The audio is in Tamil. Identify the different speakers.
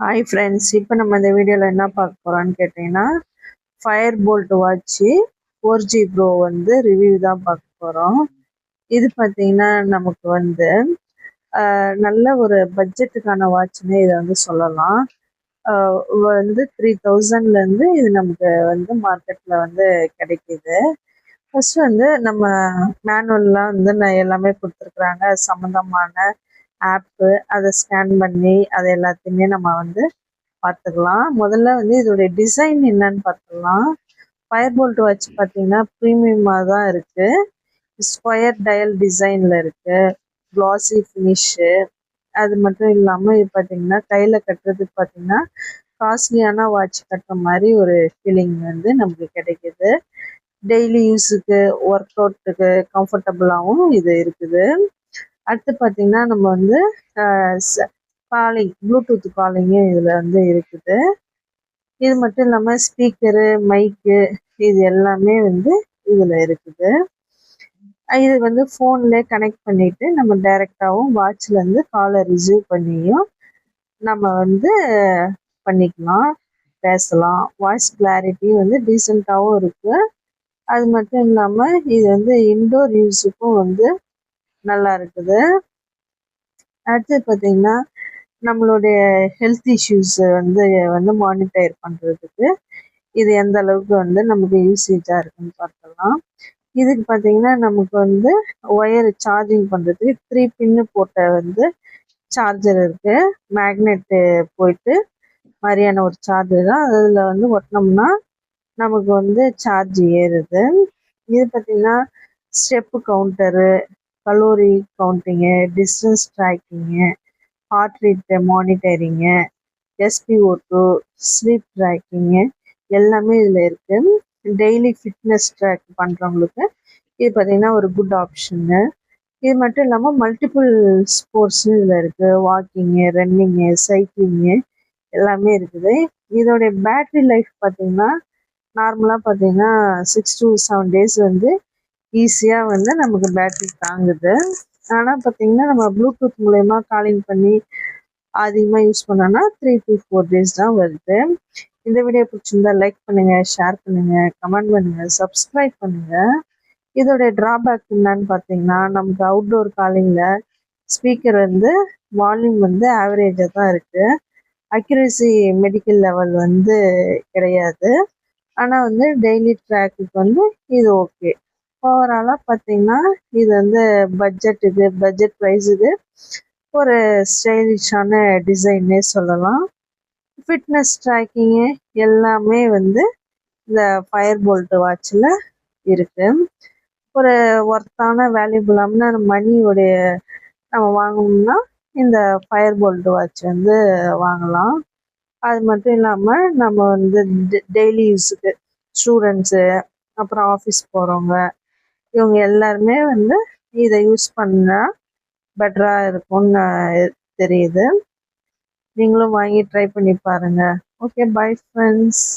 Speaker 1: ஹாய் ஃப்ரெண்ட்ஸ் இப்போ நம்ம இந்த வீடியோவில் என்ன பார்க்க போகிறோம்னு கேட்டிங்கன்னா Fire Boltt watch four G pro வந்து ரிவ்யூ தான் பார்க்க போகிறோம் இது பார்த்தீங்கன்னா நமக்கு வந்து நல்ல ஒரு பட்ஜெட்டுக்கான வாட்ச்னே இதை வந்து சொல்லலாம். வந்து த்ரீ தௌசண்ட்லேருந்து இது நமக்கு வந்து மார்க்கெட்டில் வந்து கிடைக்கிது. ஃபர்ஸ்ட் வந்து நம்ம மேனுவல்லாம் வந்து நான் எல்லாமே கொடுத்துருக்குறாங்க. சம்மந்தமான ஆப்பு அதை ஸ்கேன் பண்ணி அதை எல்லாத்தையுமே நம்ம வந்து பார்த்துக்கலாம். முதல்ல வந்து இதோடைய டிசைன் என்னன்னு பார்த்துக்கலாம். ஃபயர் போல்ட் வாட்ச் பார்த்தீங்கன்னா ப்ரீமியமாக தான் இருக்குது ஸ்கொயர் டயல் டிசைனில் இருக்குது க்ளாஸி ஃபினிஷு அது மட்டும் இல்லாமல் இது பார்த்தீங்கன்னா கையில் கட்டுறதுக்கு பார்த்தீங்கன்னா காஸ்ட்லியான வாட்ச் கட்டுற மாதிரி ஒரு ஃபீலிங் வந்து நமக்கு கிடைக்குது. டெய்லி யூஸுக்கு ஒர்க் அவுட்டுக்கு கம்ஃபர்டபுளாகவும் இது இருக்குது. அடுத்து பார்த்தீங்கன்னா நம்ம வந்து காலிங் ப்ளூடூத் காலிங்கும் இதில் வந்து இருக்குது. இது மட்டும் இல்லாமல் ஸ்பீக்கரு மைக்கு இது எல்லாமே வந்து இதில் இருக்குது. இது வந்து ஃபோன்லேயே கனெக்ட் பண்ணிவிட்டு நம்ம டைரெக்டாகவும் வாட்ச்லேருந்து காலை ரிசீவ் பண்ணியும் நம்ம வந்து பண்ணிக்கலாம் பேசலாம். வாய்ஸ் கிளாரிட்டி வந்து டீசெண்டாகவும் இருக்குது அது மட்டும் இல்லாமல் இது வந்து இன்டோர் யூஸுக்கும் வந்து நல்லா இருக்குது. அடுத்து பார்த்தீங்கன்னா நம்மளுடைய ஹெல்த் இஷ்யூஸ் வந்து வந்து மானிட்டர் பண்ணுறதுக்கு இது எந்த அளவுக்கு வந்து நமக்கு யூசேஜாக இருக்குன்னு பார்க்கலாம். இதுக்கு பார்த்தீங்கன்னா நமக்கு வந்து ஒயர் சார்ஜிங் பண்ணுறதுக்கு த்ரீ பின்னு போட்ட வந்து சார்ஜர் இருக்குது மேக்னெட்டு போயிட்டு மாதிரியான ஒரு சார்ஜர் தான். அதில் வந்து ஒட்டினோம்னா நமக்கு வந்து சார்ஜ் ஏறுது. இது பார்த்தீங்கன்னா step counter calorie counting distance tracking heart rate monitoring SPO two sleep tracking எல்லாமே இதில் இருக்குது டெய்லி ஃபிட்னஸ் ட்ராக் பண்ணுறவங்களுக்கு இது பார்த்திங்கன்னா ஒரு குட் ஆப்ஷனு இது மட்டும் இல்லாமல் மல்டிபிள் ஸ்போர்ட்ஸும் இதில் இருக்குது வாக்கிங்கு ரன்னிங்கு சைக்கிளிங்கு எல்லாமே இருக்குது. இதோடைய பேட்ரி லைஃப் பார்த்திங்கன்னா நார்மலாக பார்த்தீங்கன்னா சிக்ஸ் டு செவன் டேஸ் வந்து ஈஸியாக வந்து நமக்கு பேட்டரி தாங்குது. ஆனால் பார்த்தீங்கன்னா நம்ம ப்ளூடூத் மூலயமா காலிங் பண்ணி அதிகமாக யூஸ் பண்ணோன்னா த்ரீ டு ஃபோர் டேஸ் தான் வருது. இந்த வீடியோ பிடிச்சிருந்தா லைக் பண்ணுங்கள் ஷேர் பண்ணுங்கள் கமெண்ட் பண்ணுங்கள் சப்ஸ்கிரைப் பண்ணுங்கள் இதோடைய ட்ராபேக் என்னன்னு பார்த்தீங்கன்னா நமக்கு அவுட்டோர் காலிங்கில் ஸ்பீக்கர் வந்து வால்யூம் வந்து ஆவரேஜாக தான் இருக்குது அக்யூரசி மெடிக்கல் லெவல் வந்து கிடையாது. ஆனால் வந்து டெய்லி ட்ராக்குக்கு வந்து இது ஓகே ஓவராலாக பார்த்தீங்கன்னா இது வந்து பட்ஜெட்டுக்கு பட்ஜெட் ப்ரைஸுக்கு ஒரு ஸ்டைலிஷான டிசைன்னே சொல்லலாம். ஃபிட்னஸ் ட்ராக்கிங்கு எல்லாமே வந்து இந்த ஃபயர் போல்ட் வாட்சில் இருக்கு. ஒரு ஒர்த்தான வேல்யூபுளான மணியோடைய நம்ம வாங்கணும்னா இந்த ஃபயர் போல்ட் வாட்ச் வந்து வாங்கலாம். அது மட்டும் இல்லாமல் நம்ம வந்து டெய்லி யூஸுக்கு ஸ்டூடெண்ட்ஸு அப்புறம் ஆஃபீஸ் போகிறவங்க இவங்க எல்லாருமே வந்து இதை யூஸ் பண்ணால் பெட்டராக இருக்கும்னு தெரியுது. நீங்களும் வாங்கி ட்ரை பண்ணி பாருங்கள் ஓகே பை ஃப்ரெண்ட்ஸ்